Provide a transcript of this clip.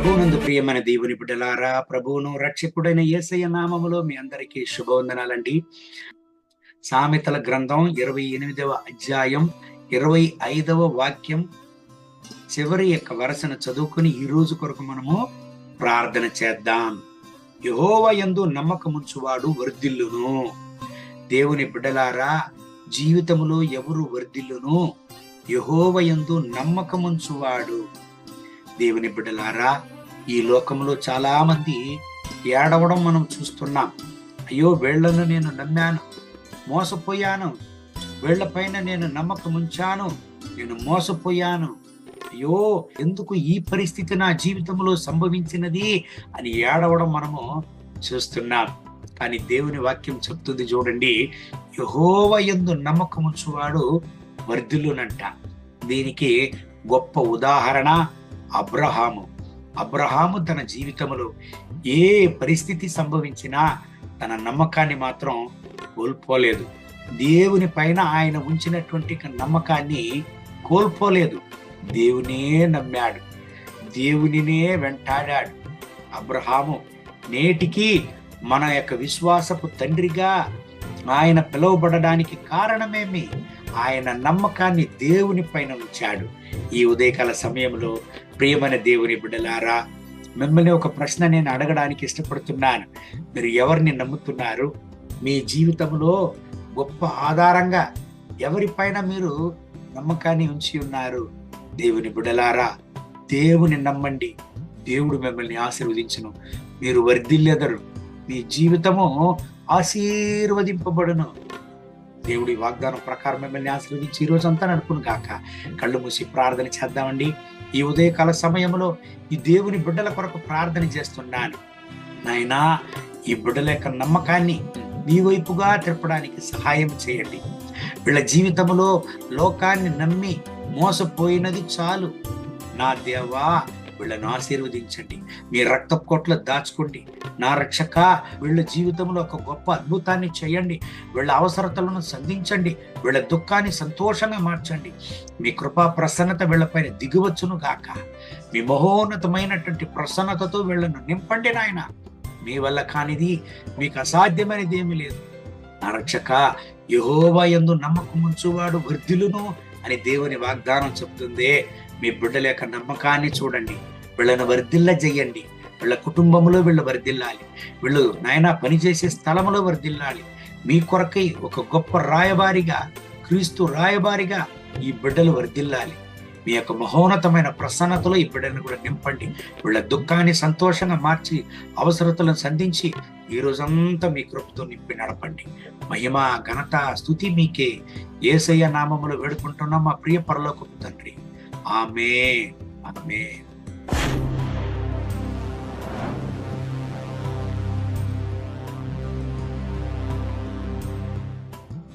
ప్రభువునందు ప్రియమైన దేవుని బిడ్డలారా ప్రభువును రక్షకుడైన యేసయ్య నామములో మీ అందరికీ శుభవందనాలండి. సామెతల గ్రంథం ఇరవై ఎనిమిదవ అధ్యాయం ఇరవై ఐదవ వాక్యం చివరి యొక్క వరసను చదువుకుని ఈ రోజు కొరకు మనము ప్రార్థన చేద్దాం. యహోవ యందు నమ్మకముంచువాడు వర్ధిల్లును. దేవుని బిడ్డలారా జీవితములో ఎవరు వర్ధిల్లును? యహోవయందు నమ్మకముంచువాడు. దేవుని బిడ్డలారా ఈ లోకంలో చాలామంది ఏడవడం మనం చూస్తున్నాం. అయ్యో వీళ్ళను నేను నమ్మాను మోసపోయాను వీళ్ళపైన నేను నమ్మకం ఉంచాను నేను మోసపోయాను. అయ్యో ఎందుకు ఈ పరిస్థితి నా జీవితంలో సంభవించినది అని ఏడవడం మనము చూస్తున్నాం. కానీ దేవుని వాక్యం చెప్తుంది చూడండి యహోవ ఎందు నమ్మకం ఉంచువాడు వర్ధిల్లునంట. దీనికి గొప్ప ఉదాహరణ అబ్రహాము. అబ్రహాము తన జీవితంలో ఏ పరిస్థితి సంభవించినా తన నమ్మకాన్ని మాత్రం కోల్పోలేదు. దేవుని పైన ఆయన ఉంచినటువంటి నమ్మకాన్ని కోల్పోలేదు. దేవునే నమ్మాడు. దేవునినే వెంటాడాడు. అబ్రహాము నేటికి మన యొక్క విశ్వాసపు తండ్రిగా ఆయన పిలువబడడానికి కారణమేమి? ఆయన నమ్మకాన్ని దేవుని పైన ఉంచాడు. ఈ ఉదయకాల సమయంలో ప్రియమైన దేవుని బిడ్డలారా మిమ్మల్ని ఒక ప్రశ్న నేను అడగడానికి ఇష్టపడుతున్నాను. మీరు ఎవరిని నమ్ముతున్నారు? మీ జీవితంలో గొప్ప ఆధారంగా ఎవరిపైన మీరు నమ్మకాన్ని ఉంచి ఉన్నారు? దేవుని బిడలారా దేవుని నమ్మండి. దేవుడు మిమ్మల్ని ఆశీర్వదించును. మీరు వర్ధిల్లెదరు. మీ జీవితము ఆశీర్వదింపబడును. దేవుడి వాగ్దానం ప్రకారం మిమ్మల్ని ఆశీర్వదించి ఈరోజు అంతా నడుపును గాక. కళ్ళు మూసి ప్రార్థన చేద్దామండి. ఈ ఉదయకాల సమయంలో ఈ దేవుని బిడ్డల కొరకు ప్రార్థన చేస్తున్నాను. నాయనా ఈ బిడ్డల యొక్క నమ్మకాన్ని నీ వైపుగా తిప్పడానికి సహాయం చేయండి. వీళ్ళ జీవితంలో లోకాన్ని నమ్మి మోసపోయినది చాలు. నా దేవా వీళ్ళను ఆశీర్వదించండి. మీ రక్త కొట్ల దాచుకోండి. నా రక్షక వీళ్ళ జీవితంలో ఒక గొప్ప అద్భుతాన్ని చేయండి. వీళ్ళ అవసరతలను సంధించండి. వీళ్ళ దుఃఖాన్ని సంతోషంగా మార్చండి. మీ కృపా ప్రసన్నత వీళ్ళపైన దిగువచ్చును గాక. మీ మహోన్నతమైనటువంటి ప్రసన్నతతో వీళ్ళను నింపండి నాయన. మీ వల్ల కానిది మీకు అసాధ్యమైనది ఏమీ లేదు. నా రక్షక యహోవా ఎందు నమ్మకం ఉంచువాడు వృద్ధులను అని దేవుని వాగ్దానం చెప్తుంది. మీ బిడ్డల యొక్క నమ్మకాన్ని చూడండి. వీళ్ళను వర్ధిల్ల చేయండి వీళ్ళ కుటుంబంలో వీళ్ళు వర్ధిల్లాలి. వీళ్ళు నాయన పనిచేసే స్థలంలో వర్ధిల్లాలి. మీ కొరకై ఒక గొప్ప రాయబారిగా క్రీస్తు రాయబారిగా ఈ బిడ్డలు వర్ధిల్లాలి. మీ యొక్క మహోన్నతమైన ప్రసన్నతలో ఈ బిడ్డలను కూడా నింపండి. వీళ్ళ దుఃఖాన్ని సంతోషంగా మార్చి అవసరతలను సంధించి ఈ రోజంతా మీ కృపతో నింపి నడపండి. మహిమ ఘనత స్థుతి మీకే. ఏసయ్య నామములు వేడుకుంటున్నాం మా ప్రియ పరలోకపు తండ్రి. Amen. Amen.